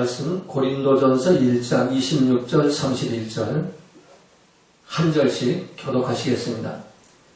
말씀 고린도전서 1장 26절 31절 한 절씩 교독하시겠습니다.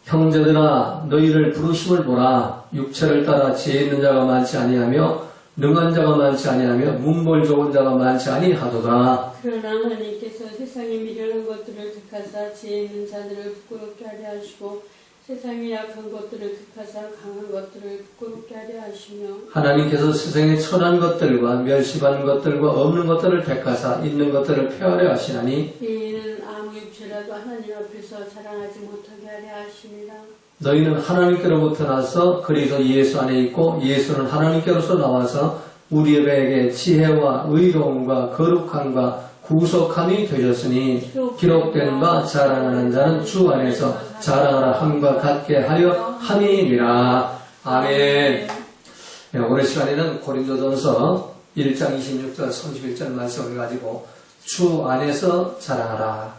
형제들아 너희를 부르심을 보라 육체를 따라 지혜 있는 자가 많지 아니하며 능한 자가 많지 아니하며 문벌 좋은 자가 많지 아니하도다. 그러나 하나님께서 세상에 미련한 것들을 택하사 지혜 있는 자들을 부끄럽게 하려 하시고 세상에 약한 것들을 택하사 강한 것들을 부끄럽게 하려 하시며 하나님께서 세상에 천한 것들과 멸시받는 것들과 없는 것들을 택하사 있는 것들을 폐하려 하시나니 이는 아무 육체라도 하나님 앞에서 자랑하지 못하게 하려 하심이라 너희는 하나님께로부터 나서 그리스도 예수 안에 있고 예수는 하나님께로서 나와서 우리에게 지혜와 의로움과 거룩함과 구속함이 되셨으니 기록된 바 자랑하는 자는 주 안에서 자랑하라 함과 같게 하려 함이니라. 아멘. 네, 오늘 시간에는 고린도전서 1장 26절 31절 말씀을 가지고 주 안에서 자랑하라.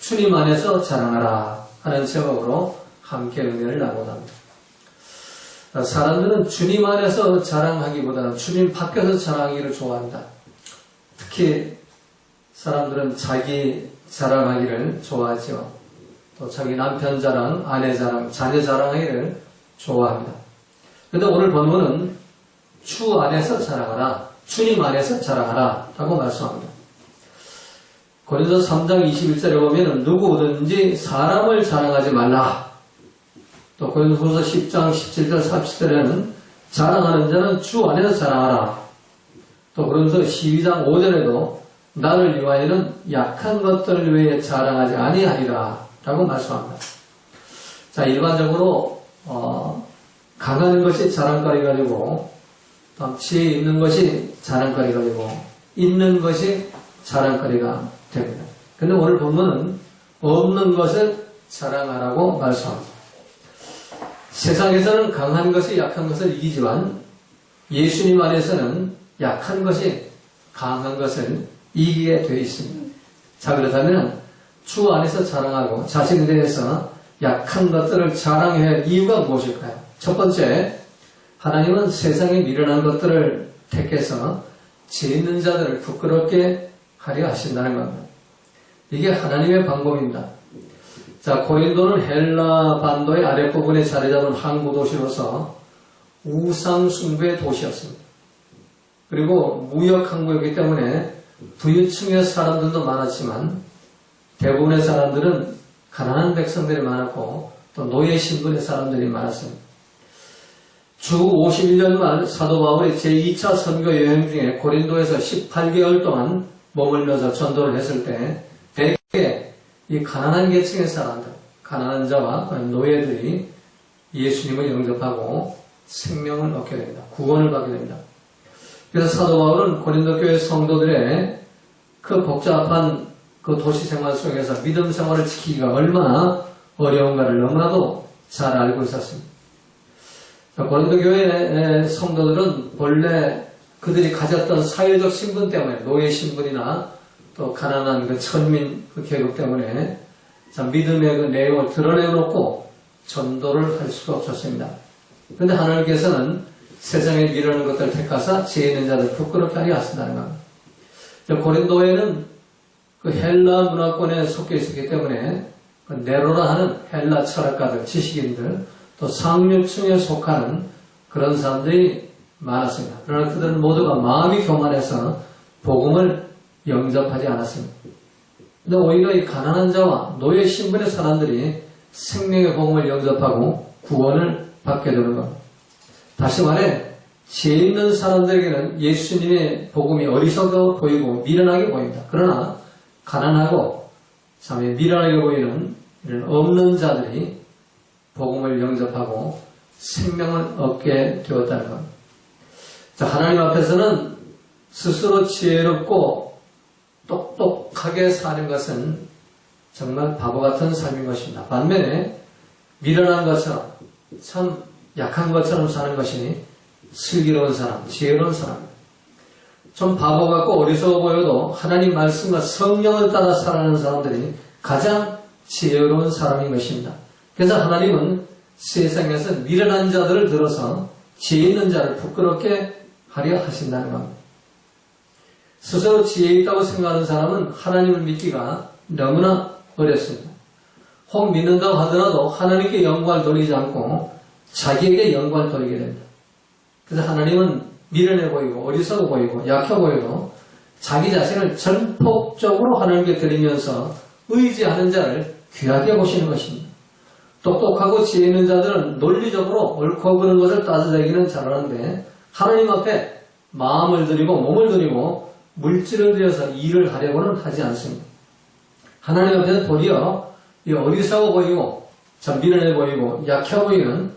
주님 안에서 자랑하라 하는 제목으로 함께 은혜를 나눠갑니다. 사람들은 주님 안에서 자랑하기보다는 주님 밖에서 자랑하기를 좋아합니다. 특히 사람들은 자기 자랑하기를 좋아하죠. 또 자기 남편 자랑, 아내 자랑, 자녀 자랑하기를 좋아합니다. 그런데 오늘 본문은 주 안에서 자랑하라, 주님 안에서 자랑하라 라고 말씀합니다. 고린도 3장 21절에 보면 누구든지 사람을 자랑하지 말라. 또 고린도 후서 10장 17절 30절에는 자랑하는 자는 주 안에서 자랑하라. 또 고린도 12장 5절에도 나를 위하여는 약한 것들을 위해 자랑하지 아니하리라 라고 말씀합니다. 자 일반적으로 어, 강한 것이 자랑거리가 되고 또 지혜 있는 것이 자랑거리가 되고 있는 것이 자랑거리가 됩니다. 근데 오늘 본문은 없는 것을 자랑하라고 말씀합니다. 세상에서는 강한 것이 약한 것을 이기지만 예수님 안에서는 약한 것이 강한 것을 이기게 되어 있습니다. 자 그렇다면 주 안에서 자랑하고 자신에 대해서 약한 것들을 자랑해야 할 이유가 무엇일까요? 첫 번째, 하나님은 세상에 미련한 것들을 택해서 죄 있는 자들을 부끄럽게 하려 하신다는 겁니다. 이게 하나님의 방법입니다. 자, 고린도는 헬라 반도의 아랫부분에 자리 잡은 항구 도시로서 우상 숭배의 도시였습니다. 그리고 무역 항구였기 때문에 부유층의 사람들도 많았지만 대부분의 사람들은 가난한 백성들이 많았고 또 노예 신분의 사람들이 많았습니다. 주 51년 말 사도 바울이 제2차 선교 여행 중에 고린도에서 18개월 동안 머물면서 전도를 했을 때 대개 이 가난한 계층의 사람들, 가난한 자와 노예들이 예수님을 영접하고 생명을 얻게 됩니다. 구원을 받게 됩니다. 그래서 사도 바울은 고린도 교회 성도들의 그 복잡한 그 도시 생활 속에서 믿음 생활을 지키기가 얼마나 어려운가를 너무나도 잘 알고 있었습니다. 고린도 교회 성도들은 본래 그들이 가졌던 사회적 신분 때문에 노예 신분이나 또 가난한 그 천민 그 계급 때문에 참 믿음의 그 내용을 드러내놓고 전도를 할 수가 없었습니다. 그런데 하나님께서는 세상에 미루는 것들을 택하사 지혜 있는 자들 부끄럽게 하려 하신다는 겁니다. 고린도에는 그 헬라 문화권에 속해 있었기 때문에 그 네로라 하는 헬라 철학가들, 지식인들, 또 상류층에 속하는 그런 사람들이 많았습니다. 그러나 그들은 모두가 마음이 교만해서 복음을 영접하지 않았습니다. 근데 오히려 이 가난한 자와 노예 신분의 사람들이 생명의 복음을 영접하고 구원을 받게 되는 겁니다. 다시 말해, 죄 있는 사람들에게는 예수님의 복음이 어리석어 보이고 미련하게 보입니다. 그러나 가난하고 참 미련하게 보이는 이런 없는 자들이 복음을 영접하고 생명을 얻게 되었다는 겁니다. 자, 하나님 앞에서는 스스로 지혜롭고 똑똑하게 사는 것은 정말 바보 같은 삶인 것입니다. 반면에 미련한 것처럼 참 약한 것처럼 사는 것이니 슬기로운 사람, 지혜로운 사람. 좀 바보 같고 어리석어 보여도 하나님 말씀과 성령을 따라 살아가는 사람들이 가장 지혜로운 사람인 것입니다. 그래서 하나님은 세상에서 미련한 자들을 들어서 지혜 있는 자를 부끄럽게 하려 하신다는 겁니다. 스스로 지혜 있다고 생각하는 사람은 하나님을 믿기가 너무나 어렵습니다. 혹 믿는다고 하더라도 하나님께 영광을 돌리지 않고 자기에게 영광을 돌리게 됩니다. 그래서 하나님은 미련해 보이고 어리석어 보이고 약해 보이고 자기 자신을 전폭적으로 하나님께 드리면서 의지하는 자를 귀하게 보시는 것입니다. 똑똑하고 지혜 있는 자들은 논리적으로 옳고 그른 것을 따져내기는 잘하는데 하나님 앞에 마음을 들이고 몸을 들이고 물질을 들여서 일을 하려고는 하지 않습니다. 하나님 앞에는 도리어 이 어리석어 보이고 참 미련해 보이고 약해 보이는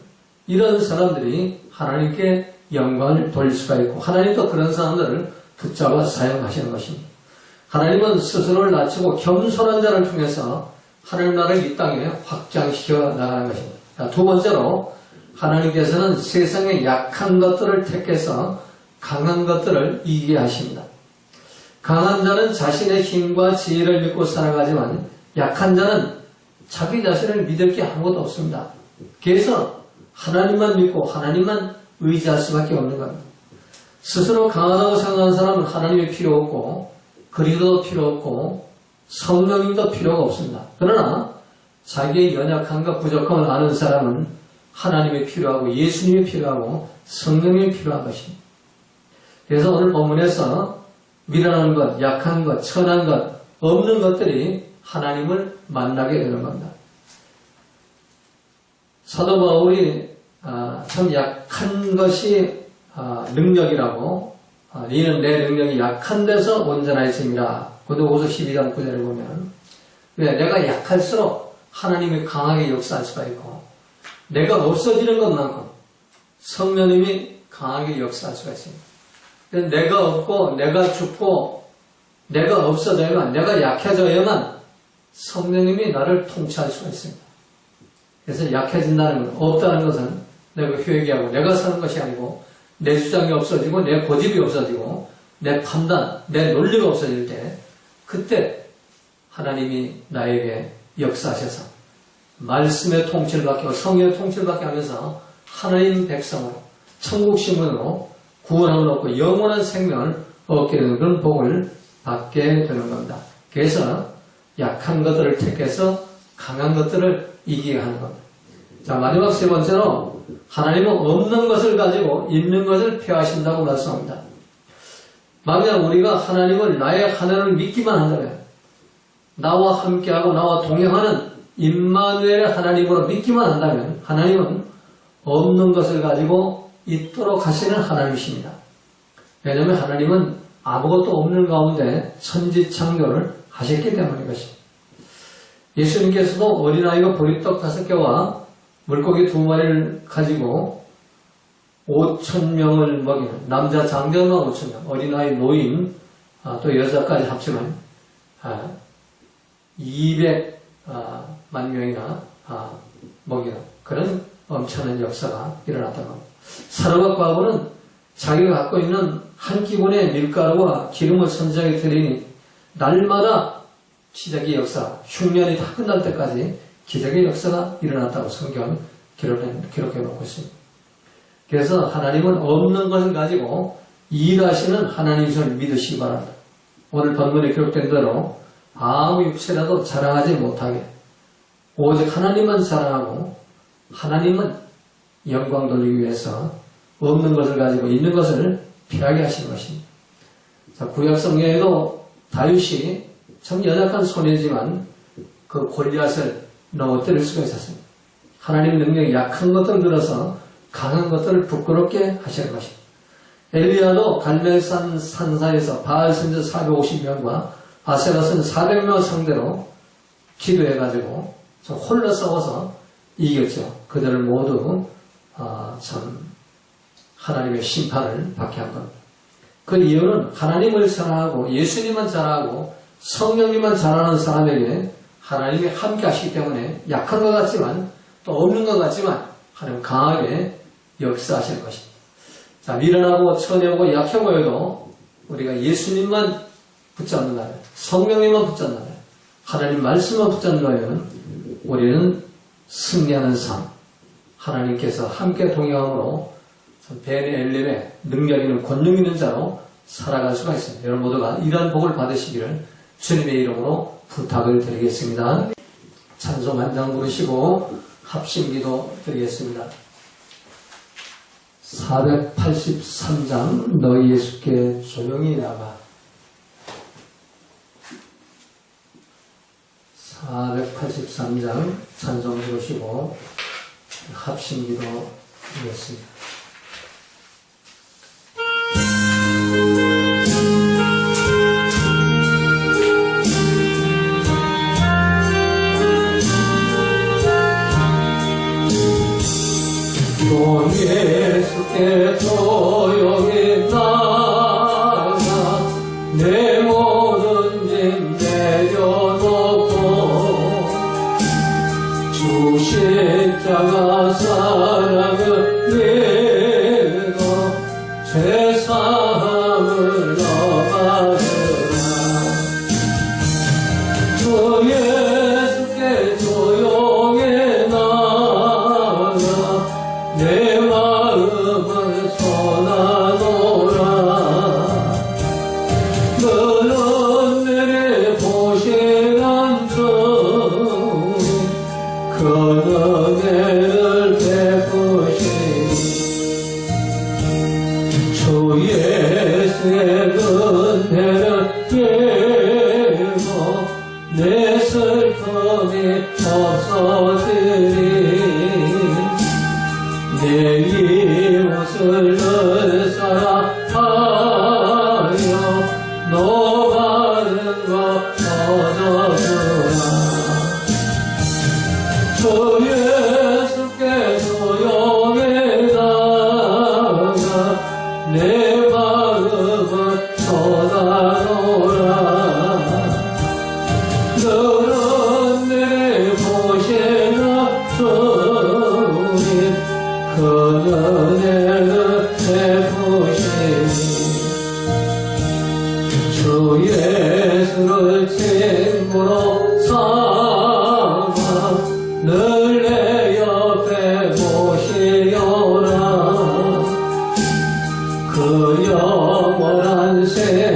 이런 사람들이 하나님께 영광을 돌릴 수가 있고 하나님도 그런 사람들을 붙잡아 사용하시는 것입니다. 하나님은 스스로를 낮추고 겸손한 자를 통해서 하나님 나라를 이 땅에 확장시켜 나가는 것입니다. 자, 두 번째로 하나님께서는 세상의 약한 것들을 택해서 강한 것들을 이기게 하십니다. 강한 자는 자신의 힘과 지혜를 믿고 살아가지만 약한 자는 자기 자신을 믿을 게 아무것도 없습니다. 그래서 하나님만 믿고 하나님만 의지할 수밖에 없는 겁니다. 스스로 강하다고 생각하는 사람은 하나님이 필요 없고 그리스도도 필요 없고 성령님도 필요가 없습니다. 그러나 자기의 연약함과 부족함을 아는 사람은 하나님이 필요하고 예수님이 필요하고 성령이 필요한 것입니다. 그래서 오늘 본문에서 미련한 것, 약한 것, 천한 것, 없는 것들이 하나님을 만나게 되는 겁니다. 사도 바울이 아, 참 약한 것이 아, 능력이라고 아, 이는 내 능력이 약한 데서 온전하였습니다. 고도고서 12장 9절을 보면 왜 내가 약할수록 하나님이 강하게 역사할 수가 있고 내가 없어지는 것만큼 성령님이 강하게 역사할 수가 있습니다. 내가 없고 내가 죽고 내가 없어져야만 내가 약해져야만 성령님이 나를 통치할 수가 있습니다. 그래서 약해진다는 건 없다는 것은 내가 회개하고 내가 사는 것이 아니고 내 주장이 없어지고 내 고집이 없어지고 내 판단, 내 논리가 없어질 때 그때 하나님이 나에게 역사하셔서 말씀의 통치를 받고 성령의 통치를 받게 하면서 하나님 백성으로 천국 신분으로 구원함을 얻고 영원한 생명을 얻게 되는 그런 복을 받게 되는 겁니다. 그래서 약한 것들을 택해서 강한 것들을 이기게 하는 겁니다. 자, 마지막 세 번째로 하나님은 없는 것을 가지고 있는 것을 표하신다고 말씀합니다. 만약 우리가 하나님을 나의 하나님을 믿기만 한다면 나와 함께하고 나와 동행하는 임마누엘의 하나님으로 믿기만 한다면 하나님은 없는 것을 가지고 있도록 하시는 하나님이십니다. 왜냐하면 하나님은 아무것도 없는 가운데 천지 창조를 하셨기 때문인 것입니다. 예수님께서도 어린아이가 보리떡 다섯 개와 물고기 두 마리를 가지고 5천 명을 먹이는 남자 장정만 5천 명, 어린아이 노인 아, 또 여자까지 합치면 아, 200만 명이나 아, 먹이는 그런 엄청난 역사가 일어났던 겁니다. 사르밧 과부는 자기가 갖고 있는 한 기본의 밀가루와 기름을 선지자에게 드리니 날마다 시작의 역사, 흉년이 다 끝날 때까지 기적의 역사가 일어났다고 성경 기록해, 기록해 놓고 있습니다. 그래서 하나님은 없는 것을 가지고 일하시는 하나님을 믿으시기 바랍니다. 오늘 본문에 기록된 대로 아무 육체라도 자랑하지 못하게 오직 하나님만 자랑하고 하나님은 영광 돌리기 위해서 없는 것을 가지고 있는 것을 피하게 하시는 것입니다. 자, 구약 성경에도 다윗이 참 연약한 손이지만 그 골리앗을 넘어뜨릴 수가 있었습니다. 하나님 능력이 약한 것들을 들어서 강한 것들을 부끄럽게 하시는 것입니다. 엘리야도 갈멜산 산사에서 바알 선자 450명과 아세라 선 400명 상대로 기도해가지고 좀 홀로 싸워서 이겼죠. 그들을 모두 아, 참 하나님의 심판을 받게 한 겁니다. 그 이유는 하나님을 사랑하고 예수님만 사랑하고 성령님만 사랑하는 사람에게 하나님이 함께 하시기 때문에 약한 것 같지만 또 없는 것 같지만 하나님 강하게 역사하실 것입니다. 자, 미련하고 처녀고 약해 보여도 우리가 예수님만 붙잡는다면 성령님만 붙잡는다면 하나님 말씀만 붙잡는다면 우리는 승리하는 삶 하나님께서 함께 동행함으로 베네엘림의 능력 있는 권능 있는 자로 살아갈 수가 있습니다. 여러분 모두가 이러한 복을 받으시기를 주님의 이름으로 부탁을 드리겠습니다. 찬송 한 장 부르시고 합심기도 드리겠습니다. 483장 너 예수께 조용히 나가 483장 찬송 부르시고 합심기도 드리겠습니다. Bu şekrana sarılır Amen. Yağmur her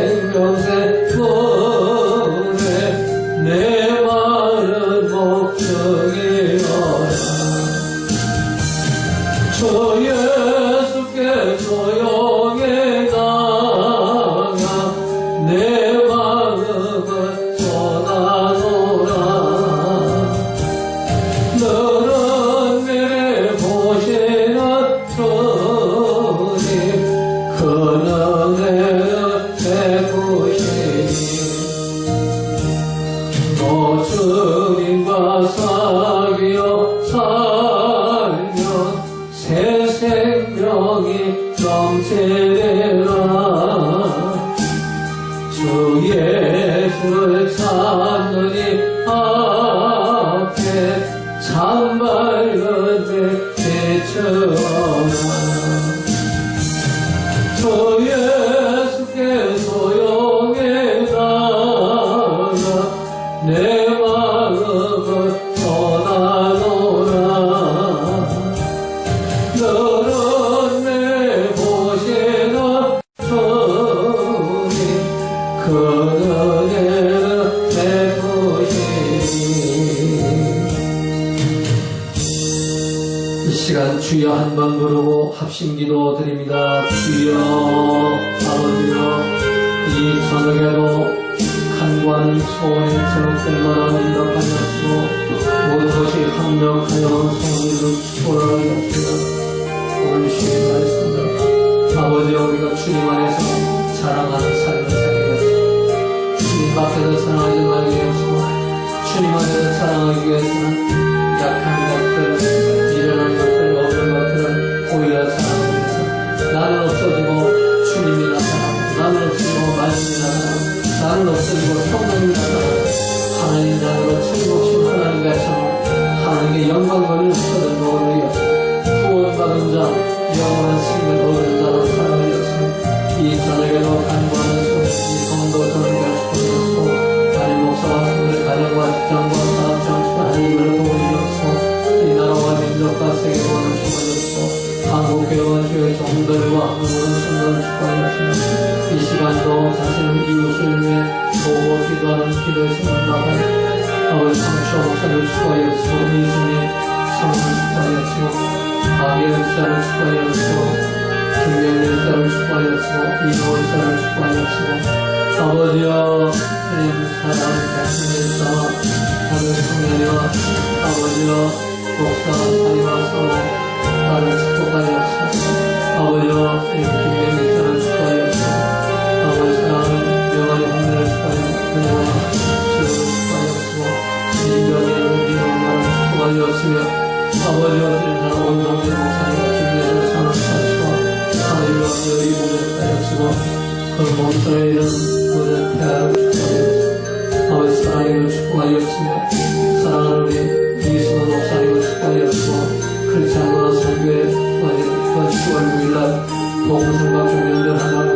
내 마음은 떠나노라. 너는 내 보시는 처음이 그녀는 내 보시니 이 시간 주여 한번 부르고 합심기도 드립니다. 소원처럼 생각하는 답하였고 모든 것이 합력하여 성의를 축원하는 것이라 오늘 주님 말씀입니다 아버지 우리가 주님 안에서 자랑하는 삶을 살게 하소서 주님 밖에서 사랑하지 말게 하시고 주님 안에서 사랑하기 위해서는 축복하였고 김명일 사를 축복하였고 이노을 사를 축복하였고 아버지여 주님 사랑하는 백성에서 다른 성년이와 아버지여 목사 사이와 성을 나를 축복하였소 아버지여 주님 김명일 사를 축복하였고 아버지 영원히 hun내를 축복하였고 주를 축복하였고 인정의 은비로 나를 축복하였으며 아버지와 사랑 원성의 목사님 모든 하였으고 그 이런 모든 태아를 축복하였고 아버지 사랑으로 축복하였으며 사랑하는 우리 이승원 목사님을 축복하였고 크리스찬 문화 설교회 어제 10월 9일날 복음사